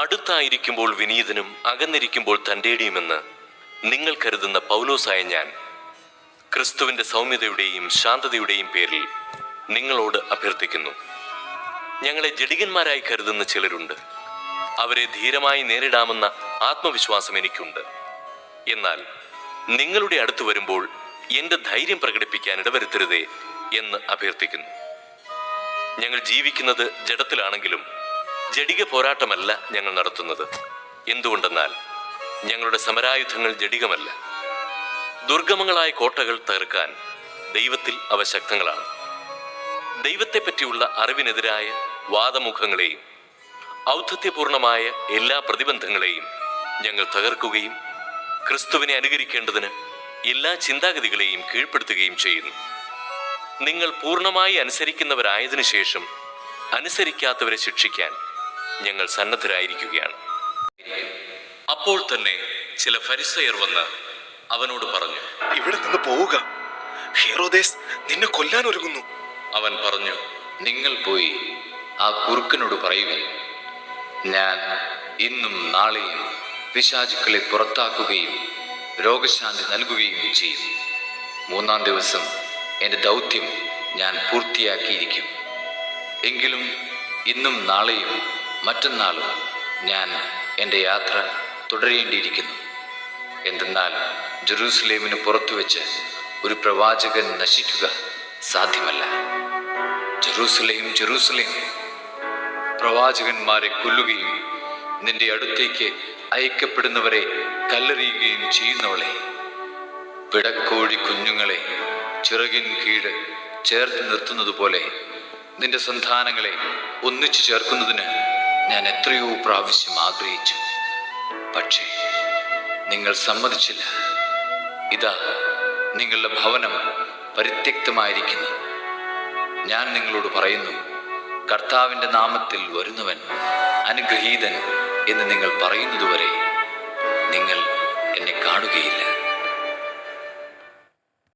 അടുത്തായിരിക്കുമ്പോൾ വിനീതനും അകന്നിരിക്കുമ്പോൾ തന്റെടിയുമെന്ന് നിങ്ങൾ കരുതുന്ന പൗലോസായ ഞാൻ. ക്രിസ്തുവിന്റെ സൗമ്യതയുടെയും ശാന്തതയുടെയും പേരിൽ നിങ്ങളോട് അഭ്യർത്ഥിക്കുന്നു. ഞങ്ങളെ ജഡികന്മാരായി കരുതുന്ന ചിലരുണ്ട്. അവരെ ധീരമായി നേരിടാമെന്ന ആത്മവിശ്വാസം എനിക്കുണ്ട്. എന്നാൽ നിങ്ങളുടെ അടുത്ത് വരുമ്പോൾ എന്റെ ധൈര്യം പ്രകടിപ്പിക്കാൻ ഇടവരുത്തരുതേ എന്ന് അഭ്യർത്ഥിക്കുന്നു. ഞങ്ങൾ ജീവിക്കുന്നത് ജഡത്തിലാണെങ്കിലും ജഡിക പോരാട്ടമല്ല ഞങ്ങൾ നടത്തുന്നത്. എന്തുകൊണ്ടെന്നാൽ ഞങ്ങളുടെ സമരായുധങ്ങൾ ജടികമല്ല ദുർഗമങ്ങളായ കോട്ടകൾ തകർക്കാൻ ദൈവത്തിൽ അവ ശക്തങ്ങളാണ് ദൈവത്തെപ്പറ്റിയുള്ള അറിവിനെതിരായ വാദമുഖങ്ങളെയും ഔദ്ധത്യപൂർണമായ എല്ലാ പ്രതിബന്ധങ്ങളെയും ഞങ്ങൾ തകർക്കുകയും ക്രിസ്തുവിനെ അനുകരിക്കേണ്ടതിന് എല്ലാ ചിന്താഗതികളെയും കീഴ്പ്പെടുത്തുകയും ചെയ്യുന്നു. നിങ്ങൾ പൂർണമായി അനുസരിക്കുന്നവരായതിനു ശേഷം അനുസരിക്കാത്തവരെ ശിക്ഷിക്കാൻ ഞങ്ങൾ സന്നദ്ധരായിരിക്കുകയാണ്. അപ്പോൾ തന്നെ ചില ഫരിസയർ വന്ന് അവനോട് പറഞ്ഞു ഇവിടെ നിന്ന് പോവുക. ഹീറോദേസ് നിന്നെ കൊല്ലാൻ ഒരുങ്ങുന്നു. അവൻ പറഞ്ഞു നിങ്ങൾ പോയി ആ കുറുക്കനോട് പറയുവിൻ. ഞാൻ ഇന്നും നാളെയും പിശാചുക്കളെ പുറത്താക്കുകയും രോഗശാന്തി നൽകുകയും ചെയ്യും. മൂന്നാം ദിവസം എന്റെ ദൗത്യം ഞാൻ പൂർത്തിയാക്കിയിരിക്കും. എങ്കിലും ഇന്നും നാളെയും മറ്റന്നാളും ഞാൻ എന്റെ യാത്ര തുടരേണ്ടിയിരിക്കുന്നു. എന്തെന്നാൽ ജെറൂസലേമിന് പുറത്തു വെച്ച് ഒരു പ്രവാചകൻ നശിക്കുക സാധ്യമല്ല. ജെറൂസലേം ജെറൂസലേം. പ്രവാചകന്മാരെ കൊല്ലുകയും നിന്റെ അടുത്തേക്ക് അയക്കപ്പെടുന്നവരെ കല്ലെറിയുകയും ചെയ്യുന്നവളെ. പിടക്കോഴി കുഞ്ഞുങ്ങളെ ചിറകിൻ കീഴ് ചേർത്ത് നിർത്തുന്നത് പോലെ നിന്റെ സന്താനങ്ങളെ ഒന്നിച്ചു ചേർക്കുന്നതിന് ഞാൻ എത്രയോ പ്രാവശ്യം ആഗ്രഹിച്ചു. പക്ഷേ നിങ്ങൾ സമ്മതിച്ചില്ല. ഇതാ നിങ്ങളുടെ ഭവനം പരിത്യക്തമായിരിക്കുന്നു. ഞാൻ നിങ്ങളോട് പറയുന്നു കർത്താവിന്റെ നാമത്തിൽ വരുന്നവൻ അനുഗ്രഹീതൻ എന്ന് നിങ്ങൾ പറയുന്നതുവരെ നിങ്ങൾ എന്നെ കാണുകയില്ല.